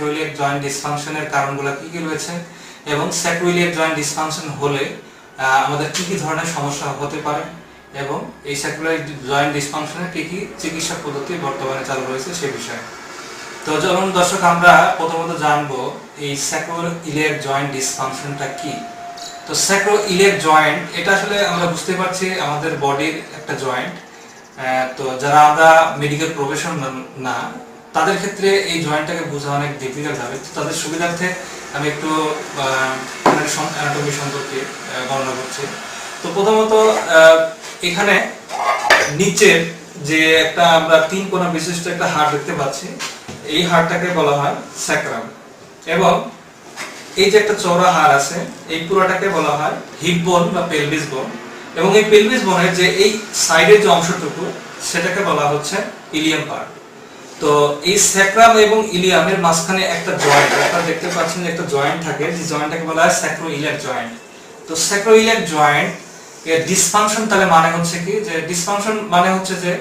Sacroiliac joint ডিসফাংশনের কারণগুলো কি কি রয়েছে? এবং স্যাক্রোইলিয়াক জয়েন্ট ডিসফাংশন হলে আমাদের কি কি ধরনের সমস্যা হতে পারে? এবং এই স্যাক্রোইলিয়াক জয়েন্ট ডিসফাংশনের কি কি চিকিৎসা পদ্ধতি বর্তমানে চালু রয়েছে সে বিষয়ে। তো চলুন দর্শক, আমরা প্রথমত জানব এই স্যাক্রোইলিয়াক জয়েন্ট ডিসফাংশনটা কি? তো স্যাক্রো ইলিয়াক জয়েন্ট, এটা আসলে আমরা বুঝতে পারছি আমাদের বডির একটা জয়েন্ট। তো যারা আমরা মেডিকেল প্রফেশন না তাদের ক্ষেত্রে এই জয়েন্টটাকে বোঝা অনেক ডিফিকাল্ট হবে। তো তাদের সুবিধার্থে আমি একটু অ্যানাটমি সম্পর্কে বর্ণনা করছি। তো প্রথমত এখানে নিচের যে একটা আমরা তিন কোণা বিশিষ্ট একটা হাড় দেখতে পাচ্ছি, এই হাড়টাকে বলা হয় স্যাক্রাম এবং এই যে একটা চওড়া হাড় আছে, এই পুরোটাকে বলা হয় হিপ বোন বা পেলভিস বোন এবং এই পেলভিস বোনের যে এই সাইডের যে অংশটুকু, সেটাকে বলা হচ্ছে ইলিয়াম পার্ট তো এই স্যাক্রাম এবং ইলিয়ামের মাঝখানে একটা জয়েন্ট, আপনারা দেখতে পাচ্ছেন যে একটা জয়েন্ট থাকে, যে জয়েন্টটাকে বলা হয় স্যাক্রো ইলিয়াক জয়েন্ট। তো স্যাক্রো ইলিয়াক জয়েন্ট এর ডিসফাংশন তাহলে মানে হচ্ছে কি? যে ডিসফাংশন মানে হচ্ছে যে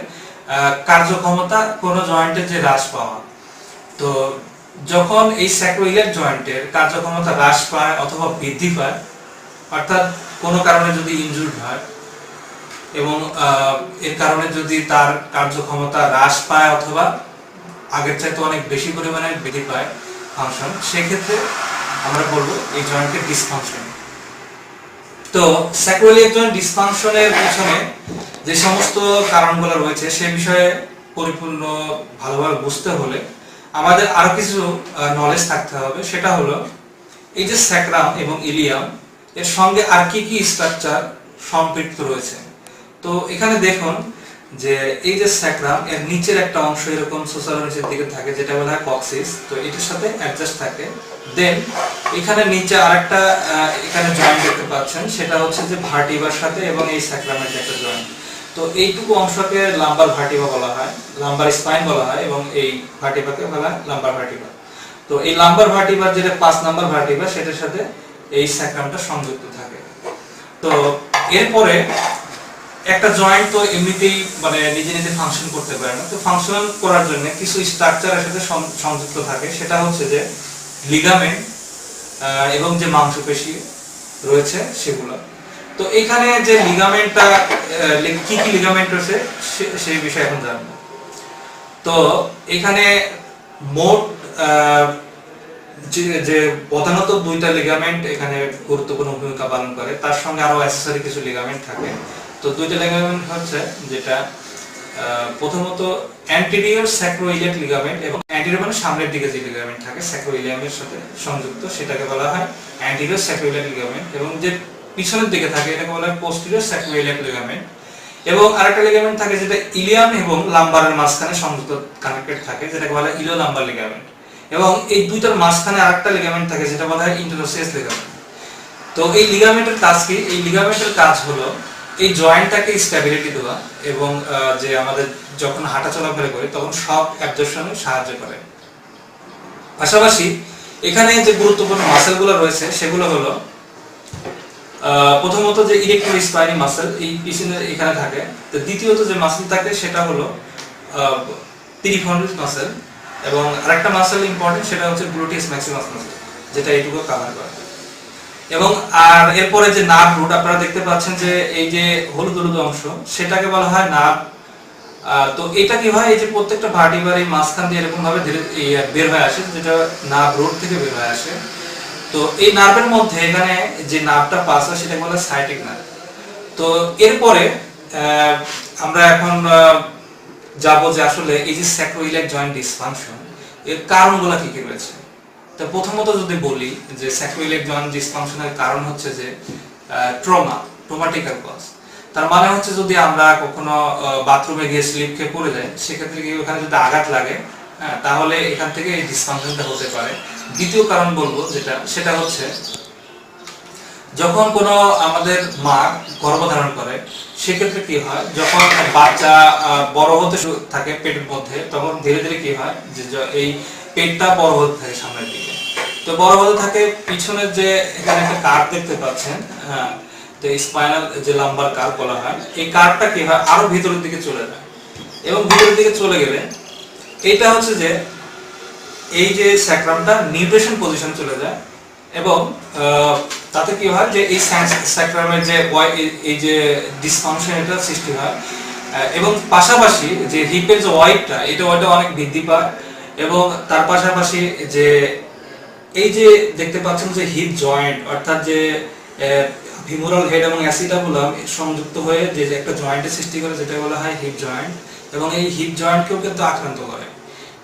কার্যক্ষমতা কোন জয়েন্টের যে হ্রাস পাওয়া। তো যখন এই স্যাক্রোইলিয়াক জয়েন্টের কার্যক্ষমতা হ্রাস পায় অথবা বৃদ্ধি পায়, অর্থাৎ কোনো কারণে যদি ইনজুর্ড হয় এবং এর কারণে যদি তার কার্যক্ষমতা হ্রাস পায় অথবা আগের চাইতে অনেক বেশি পরিমাণে বৃদ্ধি পায় ফাংশন, সেক্ষেত্রে আমরা বলব এই জয়েন্টের ডিসফাংশন তো স্যাক্রোইলিয়াক জয়েন্ট ডিসফাংশনের পিছনে যে সমস্ত কারণগুলো রয়েছে, সে বিষয়ে পরিপূর্ণ ভালোভাবে বুঝতে হলে আমাদের আরও কিছু নলেজ থাকতে হবে। সেটা হলো এই যে স্যাক্রাম এবং ইলিয়াম এর সঙ্গে আর কি কি স্ট্রাকচার সম্পৃক্ত রয়েছে? তো এখানে দেখুন যে এই যে স্যাক্রাম, এর নিচের একটা অংশ এরকম সোশ্যাল নিচের দিকে থাকে, যেটা বলা হয় কক্সিস, তো এটার সাথে অ্যাডজাস্ট থাকে। দেন এখানে নিচে আরেকটা এখানে জয়েন্ট দেখতে পাচ্ছেন, সেটা হচ্ছে যে ভার্টিবার সাথে এবং এই স্যাক্রামের যে একটা জয়েন্ট তো এইটুকু অংশকে লাম্বার ভার্টিবা বলা হয়, লাম্বার স্পাইন বলা হয়, এবং এই ভার্টিবাকে বলা হয় লাম্বার ভার্টিবা তো এই লাম্বার ভার্টিবার যেটা পাঁচ নাম্বার ভার্টিবা সেটার সাথে এই স্যাক্রামটা সংযুক্ত থাকে। তো এরপরে একটা জয়েন্ট তো এমনিতেই মানে নিজে নিজে ফাংশন করতে পারে না। তো ফাংশন করার জন্য কিছু স্ট্রাকচারের সাথে সংযুক্ত থাকে। সেটা হচ্ছে যে লিগামেন্ট এবং যে মাংসপেশি রয়েছে সেগুলো। তো এখানে যে লিগামেন্টটা কি কি লিগামেন্ট রয়েছে সেই বিষয়ে এখন জানব। তো এখানে মোট যে প্রধানত দুইটা লিগামেন্ট এখানে গুরুত্বপূর্ণ ভূমিকা পালন করে, তার সঙ্গে আরও অ্যাক্সেসরি কিছু লিগামেন্ট থাকে। তো দুইটা লিগামেন্ট হচ্ছে যেটা প্রথমত অ্যান্টিরিয়র স্যাক্রোইলিয়াক লিগামেন্ট এবং অ্যান্টিরিয়র মানে সামনের দিকে যে লিগামেন্ট থাকে স্যাক্রোইলিয়ামের সাথে সংযুক্ত, সেটাকে বলা হয় অ্যান্টিরিয়র স্যাক্রোইলিয়াক লিগামেন্ট এবং যে পিছনের দিকে থাকে, এটাকে বলা হয় পোস্টিরিয়র স্যাক্রোইলিয়াক লিগামেন্ট এবং আরেকটা লিগামেন্ট থাকে যেটা ইলিয়াম এবং লাম্বারের মাঝখানে সংযুক্ত কানেক্টেড থাকে, যেটাকে বলা হয় ইলো লাম্বার লিগামেন্ট এবং এই দুইটার মাঝখানে আরেকটা লিগামেন্ট থাকে, যেটা বলা হয় ইন্টারোসিয়াস লিগামেন্ট তো এই লিগামেন্টের কাজ কি? এই লিগামেন্টের কাজ হলো এই জয়েন্টটাকে স্টেবিলিটি দেওয়া এবং যে আমাদের যখন হাঁটা চলাফেরা করি, তখন সব অ্যাবজর্পশনে সাহায্য করে। পাশাপাশি এখানে যে গুরুত্বপূর্ণ মাসেলগুলো রয়েছে, সেগুলো হলো প্রথমত যে ইলেকট্রো স্পাইনি মাসেল এই পিছনে এখানে থাকে। তো দ্বিতীয়ত যে মাসেল থাকে, সেটা হলো পিরিফন্ডিস মাসেল এবং আরেকটা মাসেল ইম্পর্টেন্ট সেটা হচ্ছে গ্লুটিয়াস ম্যাক্সিমাস মাসেল যেটা এইটুকু কভার করে। এবং আর এরপরে যে নার্ভ রুট আপনারা দেখতে পাচ্ছেন যে এই যে হলুদ হলুদ অংশ, সেটাকে বলা হয় নার্ভ তো এটা কি হয়? এই যে প্রত্যেকটা ভার্টিবার এই মাঝখান দিয়ে এরকম ভাবে ধীরে বের হয়ে আসে, যেটা নার্ভ রুট থেকে বের হয়ে আসে। তো এই নার্ভের মধ্যে এখানে যে নার্ভটা পাস হয়, সেটাকে বলা সাইটিক নার্ভ তো এরপরে আমরা এখন যাব যে আসলে এই যে স্যাক্রোইলিয়াক জয়েন্ট ডিসফাংশন এর কারণগুলো কি কি রয়েছে? তো প্রথমত যদি বলি যে স্যাক্রোইলিয়াক জয়েন্ট ডিসফাংশনের কারণ হচ্ছে যে ট্রমা ট্রমাটিক্যাল কজ তার মানে হচ্ছে যদি আমরা কখনো বাথরুমে গিয়ে স্লিপ খেয়ে পড়ে যাই সেক্ষেত্রে কি ওখানে যদি আঘাত লাগে হ্যাঁ, তাহলে এখান থেকে এই ডিসফাংশনটা হতে পারে। দ্বিতীয় কারণ বলব যেটা সেটা হচ্ছে যখন কোনো আমাদের মা গর্ভধারণ করে সেক্ষেত্রে কি হয় যখন বাচ্চা বড় হতে থাকে পেটের মধ্যে তখন ধীরে ধীরে কি হয় যে এই পেটটা বড় হতে থাকে সামনের দিকে। তো বড় হতে থাকে পিছনের যে এখানে একটা কার্ভ দেখতে পাচ্ছেন হ্যাঁ তো স্পাইনাল যে লাম্বার কার্ভ বলা হয়, এই কার্ভটা কি হয়? আরও ভিতরের দিকে চলে যায়। এবং ভিতরের দিকে চলে গেলে এটা হচ্ছে যে এই যে স্যাক্রামটা নিউট্রিশন পজিশন চলে যায় এবং তাতে কি হয় যে এই স্যাক্রামের যে এই- যে ডিসফাংশন এটা সৃষ্টি হয়। এবং পাশাপাশি যে হিপের যে ওয়াইটটা এটা ওয়াইটটা অনেক বৃদ্ধি পায়। এবং তার পাশাপাশি যে, এই যে দেখতে পাচ্ছেন যে হিপ জয়েন্ট অর্থাৎ যে ফিমোরাল হেড এবং অ্যাসিডাবুলাম সংযুক্ত হয়ে যে একটা জয়েন্টের সৃষ্টি করে যেটা বলা হয় হিপ জয়েন্ট এবং এই হিপ জয়েন্টকেও কিন্তু আক্রান্ত করে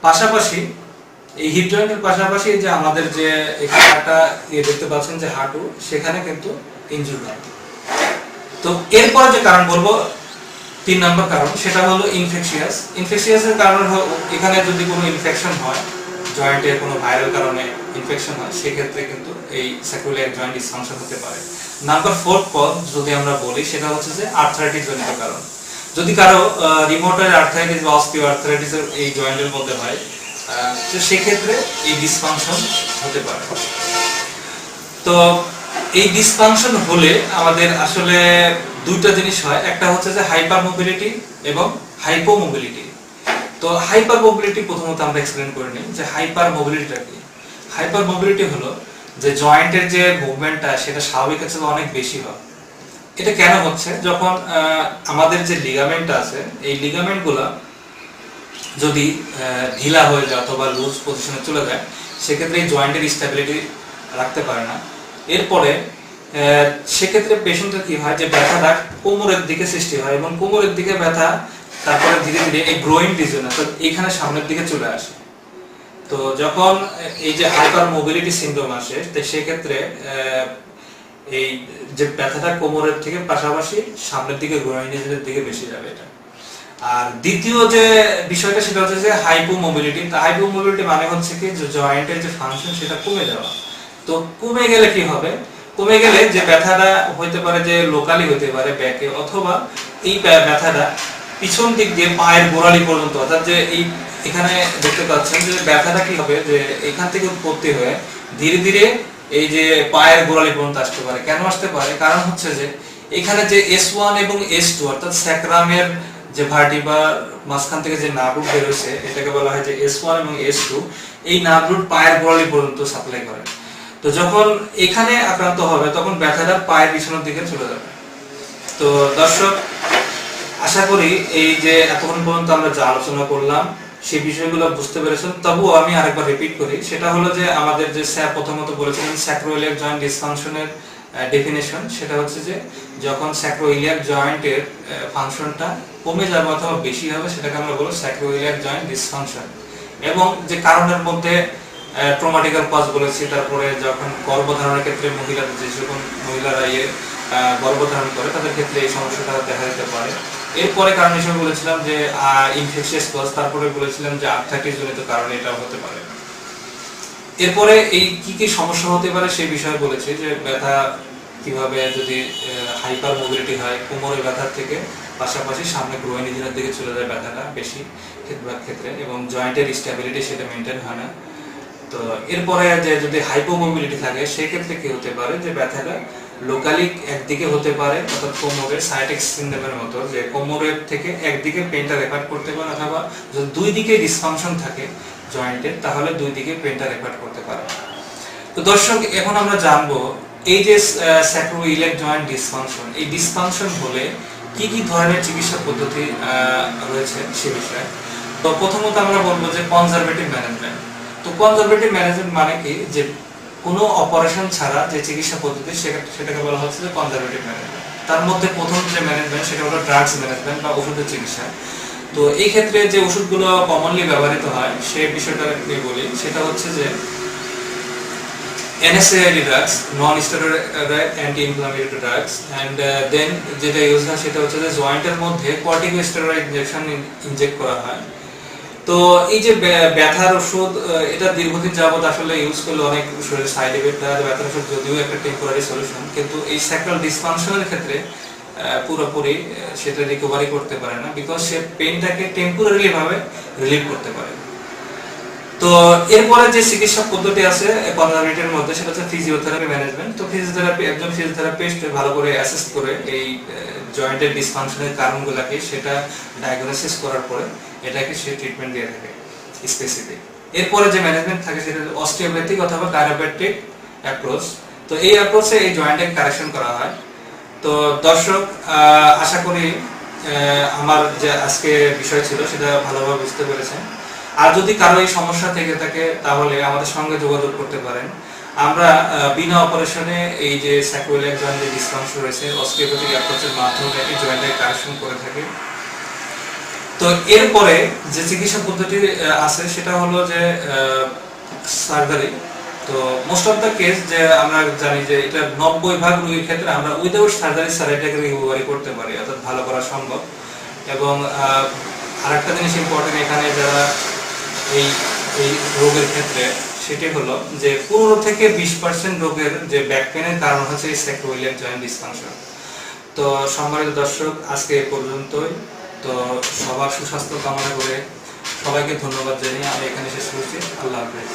পাশাপাশি, এই হিপ জয়েন্টের পাশাপাশি যে আমাদের যে, এখানে একটা ইয়ে দেখতে পাচ্ছেন যে হাঁটু, সেখানে কিন্তু ইনজুর হয়। তো এরপরে যে কারণ বলব তিন নম্বর কারণ, সেটা হলো ইনফেকশিয়াস ইনফেকশিয়াসের কারণ এখানে যদি কোনো ইনফেকশন হয় জয়েন্টে কোনো ভাইরাল কারণে ইনফেকশন হয়, সেক্ষেত্রে কিন্তু এই স্যাকুলার জয়েন্ট ডিসফাংশন হতে পারে। নাম্বার ফোর্থ পদ যদি আমরা বলি, সেটা হচ্ছে যে আর্থ্রাইটিস জনিত কারণ। যদি কারও রিমোটার আর্থ্রাইটিস বা অস্টিও আর্থ্রাইটিস এই জয়েন্টের মধ্যে হয় তো সেক্ষেত্রে এই ডিসফাংশন হতে পারে। তো এই ডিসফাংশন হলে আমাদের আসলে দুইটা জিনিস হয়। একটা হচ্ছে যে হাইপার মোবিলিটি এবং হাইপো মোবিলিটি তো হাইপার মোবিলিটি প্রথমত আমরা এক্সপ্লেন করে নিই যে হাইপার মোবিলিটিটা কি? হাইপার মোবিলিটি হলো যে জয়েন্টের যে মুভমেন্টটা সেটা স্বাভাবিকের চেয়ে অনেক বেশি হয়। এটা কেন হচ্ছে? যখন আমাদের যে লিগামেন্ট আছে, এই লিগামেন্টগুলো যদি ঢিলা হয়ে যায় অথবা লুজ পজিশনে চলে যায়, সেক্ষেত্রে এই জয়েন্টের স্টেবিলিটি রাখতে পারে না। এরপরে সেক্ষেত্রে পেশেন্টের কি হয় যে ব্যথাটা কোমরের দিকে সৃষ্টি হয় এবং কোমরের দিকে ব্যথা, তারপরে ধীরে ধীরে এই গ্রোয়িং ডিজন অর্থাৎ এখানে সামনের দিকে চলে আসে। তো যখন এই যে হাইপার মোবিলিটি সিনড্রোম আসে, তো সেক্ষেত্রে এই যে ব্যথাটা কোমরের থেকে পাশাপাশি সামনের দিকে গ্রোয়িং ডিজনের দিকে বেশি যাবে এটা। আর দ্বিতীয় যে বিষয়টা সেটা হচ্ছে যে হাইপো মোবিলিটি হাইপো মোবিলিটি মানে হচ্ছে কি যে জয়েন্টের যে ফাংশন সেটা কমে যাওয়া। তো কমে গেলে কি হবে? কমে গেলে যে ব্যথাটা হইতে পারে যে লোকালি হইতে পারে ব্যাকে অথবা এই ব্যথাটা পিছন দিক দিয়ে পায়ের গোড়ালি পর্যন্ত, অর্থাৎ যে এই এখানে দেখতে পাচ্ছেন যে ব্যথাটা কি হবে? যে এখান থেকে উৎপত্তি হয়ে ধীরে ধীরে এই যে পায়ের গোড়ালি পর্যন্ত আসতে পারে। কেন আসতে পারে? কারণ হচ্ছে যে এখানে যে এস ওয়ান এবং এস টু অর্থাৎ স্যাক্রামের যে ভার্টিবা মাঝখান থেকে যে নার্ভ রুট বেরোছে এটাকে বলা হয় যে এস ওয়ান এবং এস টু এই নার্ভ রুট পায়ের গোড়ালি পর্যন্ত সাপ্লাই করে। তো যখন এখানে আক্রান্ত হবে, তখন ব্যথাটা পায়ের পিছনের দিকে চলে যাবে। তো দর্শক, আশা করি এই যে এতক্ষণ পর্যন্ত আমরা যা আলোচনা করলাম, সেই বিষয়গুলো বুঝতে পেরেছেন। তবুও আমি আরেকবার রিপিট করি, সেটা হলো যে আমাদের যে স্যার প্রথমত বলেছিলেন স্যাক্রোইলিয়াক জয়েন্ট ডিসফাংশনের ডেফিনেশন সেটা হচ্ছে যে যখন স্যাক্রোইলিয়াক জয়েন্টের ফাংশনটা কমে যাবে অথবা বেশি হবে, সেটাকে আমরা বলব স্যাক্রোইলিয়াক জয়েন্ট ডিসফাংশন এবং যে কারণের মধ্যে ট্রমাটিক্যাল কজ বলেছি, তারপরে যখন গর্ভধারণের ক্ষেত্রে মহিলাদের যে সকল মহিলারা ইয়ে গর্ভধারণ করে, তাদের ক্ষেত্রে এই সমস্যাটা দেখা দিতে পারে। এরপরে কারণ হিসেবে বলেছিলাম যে ইনফেকশিয়াস কজ তারপরে বলেছিলাম যে আর্থাইটিস জনিত কারণে এটাও হতে পারে। এরপরে এই কি কি সমস্যা হতে পারে সেই বিষয়ে বলেছি যে, ব্যথা কীভাবে যদি হাইপার মোবিলিটি হয় কোমরের ব্যথার থেকে, পাশাপাশি সামনে গ্রোয়েন ইঞ্জিনের দিকে চলে যায় ব্যথাটা বেশি ক্ষেত্রে- এবং জয়েন্টের স্টেবিলিটি সেটা মেনটেন হয় না। তো এরপরে যে যদি হাইপোমোবিলিটি থাকে, সেক্ষেত্রে কি হতে পারে যে ব্যথাটা লোকালি একদিকে হতে পারে, অর্থাৎ কোমরের সাইটিক সিন্ড্রোমের মতো, যে কোমরের থেকে একদিকে পেনটা রেফার করতে পারে, অথবা যদি দুই দিকে ডিসফাংশন থাকে জয়েন্টের তাহলে দুই দিকে পেনটা রেফার করতে পারে। তো দর্শক, এখন আমরা জানব এই যে স্যাক্রোইলিয়াক জয়েন্ট ডিসফাংশন এই ডিসফাংশন হলে কি কি ধরনের চিকিৎসা পদ্ধতি রয়েছে সে বিষয়ে? তো প্রথমত আমরা বলব যে কনজারভেটিভ ম্যানেজমেন্ট তো কনজারভেটিভ ম্যানেজমেন্ট মানে কি? যে কোনো অপারেশন ছাড়া যে চিকিৎসা পদ্ধতি সেটা- সেটাকে বলা হচ্ছে যে কনজারভেটিভ ম্যানেজমেন্ট তার মধ্যে প্রথম যে ম্যানেজমেন্ট সেটা হলো ড্রাগস ম্যানেজমেন্ট বা ওষুধের চিকিৎসা। তো এই ক্ষেত্রে যে ওষুধগুলো কমনলি ব্যবহৃত হয় সেই বিষয়টা নিয়ে বলি। সেটা হচ্ছে যে NSAID drugs, non-steroid anti-inflammatory drugs, and uh, then যেটা ইউজ হয় সেটা হচ্ছে যে জয়েন্টের মধ্যে কর্টিকোস্টেরয়েড ইনজেকশন ইনজেক্ট করা হয়। তো এই যে ব্যথার ওষুধ এটা দীর্ঘদিন যাবত আসলে ইউজ করলে অনেক শরীরে সাইড এফেক্ট হয় ব্যথার ওষুধ যদিও একটা টেম্পোরারি সলিউশন কিন্তু এই স্যাক্রাল ডিসফাংশনের ক্ষেত্রে পুরোপুরি সেটা রিকভারি করতে পারে না বিকজ সে পেনটাকে টেম্পোরারি ভাবে রিলিভ করতে পারে। তো এরপরে যে চিকিৎসা পদ্ধতি আছে কনজারভেটিভের মধ্যে, সেটা হচ্ছে ফিজিওথেরাপি ম্যানেজমেন্ট তো ফিজিওথেরাপি একজন ফিজিওথেরাপিস্ট ভালো করে অ্যাসেস করে এই জয়েন্টের ডিসফাংশনের কারণগুলোকে, সেটা ডায়াগনোসিস করার পরে এটাকে সে ট্রিটমেন্ট দিয়ে থাকে স্পেসিফিক এরপরে যে ম্যানেজমেন্ট থাকে সেটা অস্টিওপ্যাথিক অথবা কায়োপ্যাথিক অ্যাপ্রোচ তো এই অ্যাপ্রোচে এই জয়েন্টে কারেকশন করা হয়। তো দর্শক আশা করি আমার যে আজকে বিষয় ছিল সেটা ভালোভাবে বুঝতে পেরেছেন। আর যদি কারও এই সমস্যা থেকে থাকে, তাহলে আমাদের সঙ্গে যোগাযোগ করতে পারেন। আমরা বিনা অপারেশনে এই যে স্যাকুইলিয়ার জয়েন্ট যে ডিসফাংশন রয়েছে অস্টিওপ্যাথিক অ্যাপ্রোচের মাধ্যমে এই জয়েন্টে কারেকশন করে থাকি। তো এরপরে যে চিকিৎসা পদ্ধতি আছে, সেটা হলো যে সার্জারি তো মোস্ট অফ দ্য কেস যে আমরা জানি যে এটা নব্বই ভাগ রোগীর ক্ষেত্রে আমরা উইদাউট সার্জারি সারাইটাকে রিকভারি করতে পারি, অর্থাৎ ভালো করা সম্ভব। এবং আরেকটা জিনিস ইম্পর্টেন্ট এখানে যারা এই এই রোগের ক্ষেত্রে সেটি হলো যে পনেরো থেকে বিশ পার্সেন্ট রোগের যে ব্যাক পেনের কারণ হচ্ছে এই জয়েন্ট ডিসফাংশন তো সম্মানিত দর্শক, আজকে এ পর্যন্তই। তো সবার সুস্বাস্থ্য কামনা করে সবাইকে ধন্যবাদ জানিয়ে আমি এখানে শেষ করছি। আল্লাহ হাফেজ।